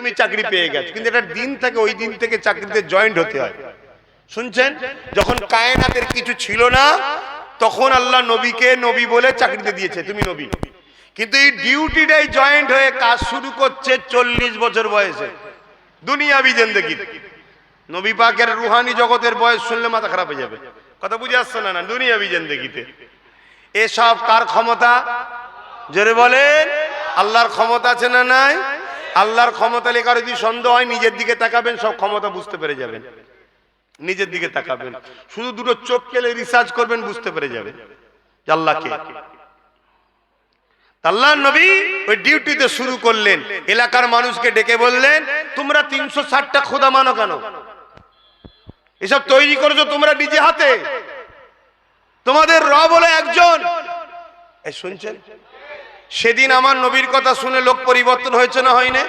তুমি চাকরি পেয়ে গেছো। কিন্তু এটা দিন থেকে, ওই দিন থেকে চাকরিতে জয়েন্ট হতে হয়। শুনছেন? যখন কায়নাতের কিছু ছিল না, তখন আল্লাহ নবীকে নবী বলে চাকরিতে দিয়েছে। তুমি নবী। কিন্তু এই ডিউটিটাই জয়েন্ট হয়ে কাজ শুরু করছে চল্লিশ বছর বয়সে। দুনিয়া বিজেন দেখি নবী পাকের রুহানি জগতের বয়স শুনলে মাথা খারাপ হয়ে যাবে। কথা বুঝে আসছে না না? দুনিয়া বিজেন দেখিতে এসব কার ক্ষমতা? জোরে বলেন, আল্লাহর ক্ষমতা আছে না নাই? আল্লাহর ক্ষমতা লেখা যদি সন্দেহ হয়, নিজের দিকে তাকাবেন, সব ক্ষমতা বুঝতে পেরে যাবেন। নিজের দিকে তাকাবেন। শুধু দুটো চোখ কেলে রিসার্চ করবেন, বুঝতে পেরে যাবেন। যে আল্লাহ নবী ওই ডিউটিতে শুরু করলেন। এলাকার মানুষকে ডেকে বললেন, তোমরা তিনশো ষাটটা খোদা মানো কেন? এসব তৈরি করেছ তোমরা নিজে হাতে? তোমাদের র বলে একজন। শুনছেন? সেদিন আমার নবীর কথা শুনে লোক পরিবর্তন হয়েছে না হয়নি?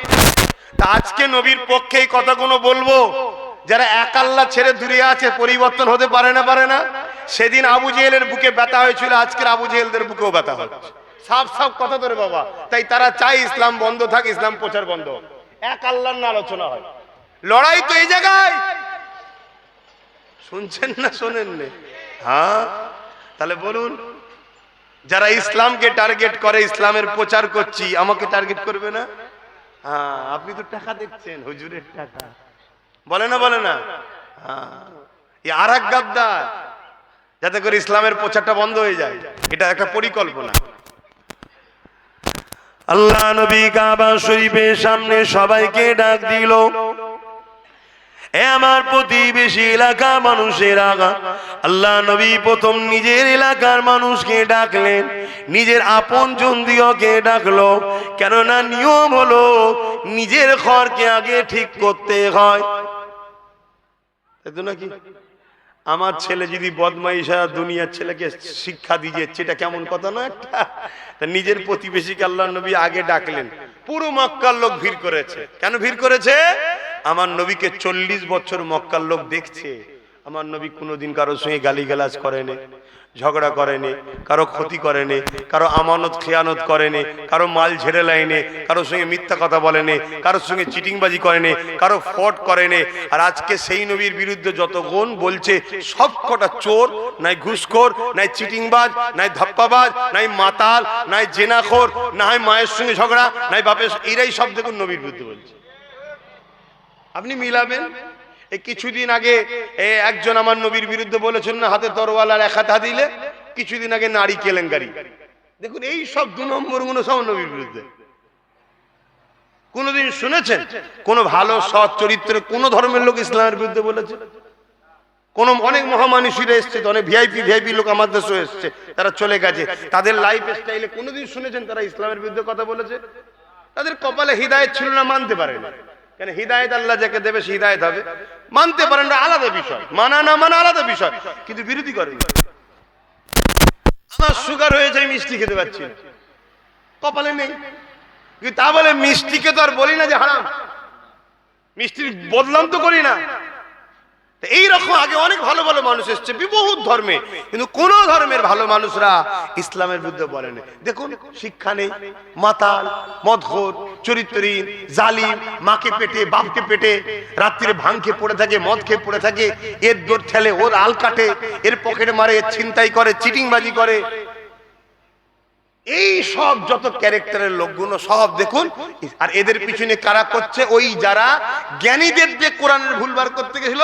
তা আজকে নবীর পক্ষে এই কথাগুলো বলব, যারা এক আল্লাহ ছেড়ে দূরে আছে, পরিবর্তন হতে পারে না পারে না? সেদিন আবু জেহেলের বুকে ব্যথা হয়েছিল, আজকের আবু জেহেলদের বুকেও ব্যথা হচ্ছে সাফ সাফ কথা ধরে বাবা। তাই তারা চাই ইসলাম বন্ধ থাক, ইসলাম প্রচার বন্ধ এক আল্লাহর না আলোচনা হয়। লড়াই তো এই জায়গায়। শুনছেন না শোনেন হ্যাঁ? তাহলে বলুন যারা ইসলামকে টার্গেট করে, ইসলামের প্রচার করছি, আমাকে টার্গেট করবে না? হ্যাঁ আপনি তো টাকা দেখছেন, হুজুরের টাকা। বলে না বলে না? হ্যাঁ। আর এক গাদ্দার যাতে করে ইসলামের প্রচারটা বন্ধ হয়ে যায়। এটা একটা পরিকল্পনা। আল্লাহ নবী কাবা শরীফের সামনে সবাইকে ডাক দিল। আমার প্রতিবেশী এলাকা মানুষের আগা। আল্লাহ নবী প্রথম নিজের এলাকার মানুষকে ডাকলেন, নিজের আপন জন্দিওকে ডাকলো, কেননা নিয়ম হলো নিজের ঘরকে আগে ঠিক করতে হয়। তাই নাকি? আমার ছেলে যদি বদমাইশ দুনিয়ার ছেলেকে শিক্ষা দিয়ে যাচ্ছে, এটা কেমন কথা না একটা নিজের প্রতিবেশীকে আল্লাহ নবী আগে ডাকলেন। পুরো মক্কার লোক ভিড় করেছে। কেন ভিড় করেছে? আমার নবীকে চল্লিশ বছর মক্কার লোক দেখছে। আমার নবী কোনোদিন কারোর সঙ্গে গালিগালাজ করেনি, ঝগড়া করেনি, কারও ক্ষতি করেনি, কারও আমানত খেয়ানত করেনি, কারও মাল ঝেড়ে লাইনে কারোর সঙ্গে মিথ্যা কথা বলেনি, কারোর সঙ্গে চিটিংবাজি করেনি, কারও ফট করেনি। আর আজকে সেই নবীর বিরুদ্ধে যত গুণ বলছে, সব কটা চোর, নাই ঘুষখোর, নাই চিটিংবাজ, নাই ধাপ্পাবাজ, নাই মাতাল, নাই জেনাখোর না হয় মায়ের সঙ্গে ঝগড়া, নাই বাপের এরাই সব দেখুন নবীর বিরুদ্ধে বলছে। আপনি মিলাবেন? এই কিছুদিন আগে একজন আমার নবীর বিরুদ্ধে বলেছেন না, হাতে তরওয়ালার এক হাতে দিলে কিছুদিন আগে নারী কেলেঙ্কারি। দেখুন, এই সব দু নম্বরগুলো সব নবীর বিরুদ্ধে। কোনদিন শুনেছেন? কোন ভালো, সৎ চরিত্রে কোন ধর্মের লোক ইসলামের বিরুদ্ধে বলেছে? কোন অনেক মহামানুষীরা এসছে, অনেক ভিআইপি ভিআইপি লোক আমার দেশে এসছে, তারা চলে গেছে। তাদের লাইফ স্টাইলে কোনোদিন শুনেছেন তারা ইসলামের বিরুদ্ধে কথা বলেছে? তাদের কপালে হৃদায়ত ছিল না, মানতে পারে না। কেন হৃদায়ত আল্লাহ যাকে দেবে, সে হৃদায়ত হবে। মানতে পারেন না, আলাদা বিষয়। মানা না মানা আলাদা বিষয়, কিন্তু বিরোধী করে। আমার সুগার হয়েছে মিষ্টি খেতে পারছি কপালে নেই। কিন্তু তা বলে মিষ্টিকে তো আর বলি না যে হারাম। মিষ্টির বদলাম তো করি না। এইরকম আগে অনেক ভালো ভালো মানুষ এসছে বহুত ধর্মে। কিন্তু কোন ধর্মের ভালো মানুষরা ইসলামের বিরুদ্ধে বলে না দেখুন, শিক্ষা নেই, মাতাল, মদখোর। চরিত্রহীন জালিম, মাকে পেটে, বাপকে পেটে, রাত্রিরে ভাং খেয়ে পড়ে থাকে, মদ খেয়ে পড়ে থাকে, এর দোর ঠেলে, ওর আল কাটে, এর পকেটে মারে এর ছিনতাই করে, চিটিংবাজি করে। এই সব যত ক্যারেক্টারের লোকগুলো সব দেখুন, আর এদের পিছনে কারা করছে, ওই যারা জ্ঞানীদের যে কোরআনের ভুল বার করতে গেছিল,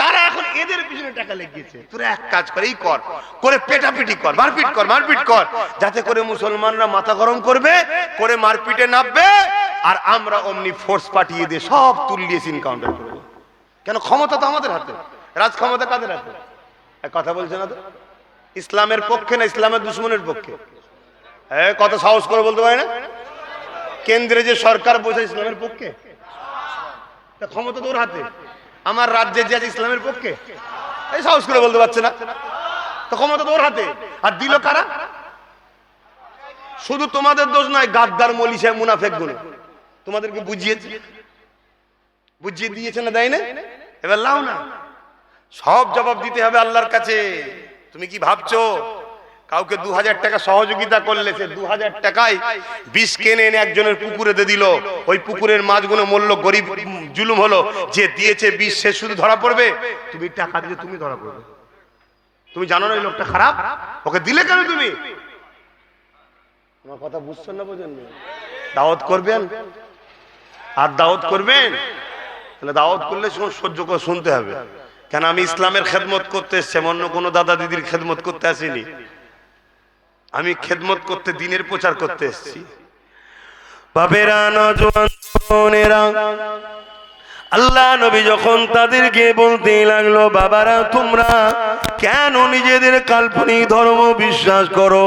তারা এখন এদের পিছনে টাকা লেগেছে। তোরা এক কাজ কর, এই কর, করে পেটাপিটি কর, মারপিট কর মারপিট কর, যাতে করে মুসলমানরা মাথা গরম করবে, করে মারপিটে নামবে, আর আমরা অমনি ফোর্স পাঠিয়ে দিয়ে সব তুলিয়ে ইনকাউন্টার করব কেন, ক্ষমতা তো আমাদের হাতে রাজ ক্ষমতা কাদের হাতে? কথা বলছে না তো? ইসলামের পক্ষে না ইসলামের দুশ্মনের পক্ষে? হ্যাঁ কত সাহস করে বলতে পারে না? কেন্দ্রে যে সরকার বসে ইসলামের পক্ষে ক্ষমতা তোর হাতে। আমার রাজ্যে যে আছে ইসলামের পক্ষে, এই সাহস করে বলতে পারছে না। তো ক্ষমতা তোর হাতে। আর দিল কারা? শুধু তোমাদের দোষ নয়, গাদ্দার, মলিশা মুনাফেকগুলো তোমাদেরকে বুঝিয়েছে। বুঝিয়ে দিয়েছে না দেয় না এবার লাও না। সব জবাব দিতে হবে আল্লাহর কাছে। তুমি কি ভাবছ? কাউকে দু হাজার টাকা সহযোগিতা করলে সে দু হাজার টাকায় বিষ কেনে এনে একজনের পুকুরে দিয়ে দিল। ওই পুকুরের মাছগুলো মূল্য গরিব জুলুম হলো। যে দিয়েছে বিষ, সে শুধু ধরা পড়বে? তুমি টাকা দিলে তুমি ধরা পড়বে। তুমি জানো না লোকটা খারাপ? ওকে দিলে কেন তুমি? আমার কথা বুঝছেন না বোঝেন দাওয়াত করবেন? আর দাওয়াত করবেন? তাহলে দাওয়াত করলে সহ্য করে শুনতে হবে। কেন আমি ইসলামের খেদমত করতে এসছি? অন্য কোনো দাদা দিদির খেদমত করতে আসিনি। আমি খেদমত করতে, দিনের প্রচার করতে এসেছি। বাবেরা আল্লাহ নবী যখন তাদেরকে বলতে লাগল, বাবারা, তোমরা কেন নিজেদের কাল্পনিক ধর্ম বিশ্বাস করো?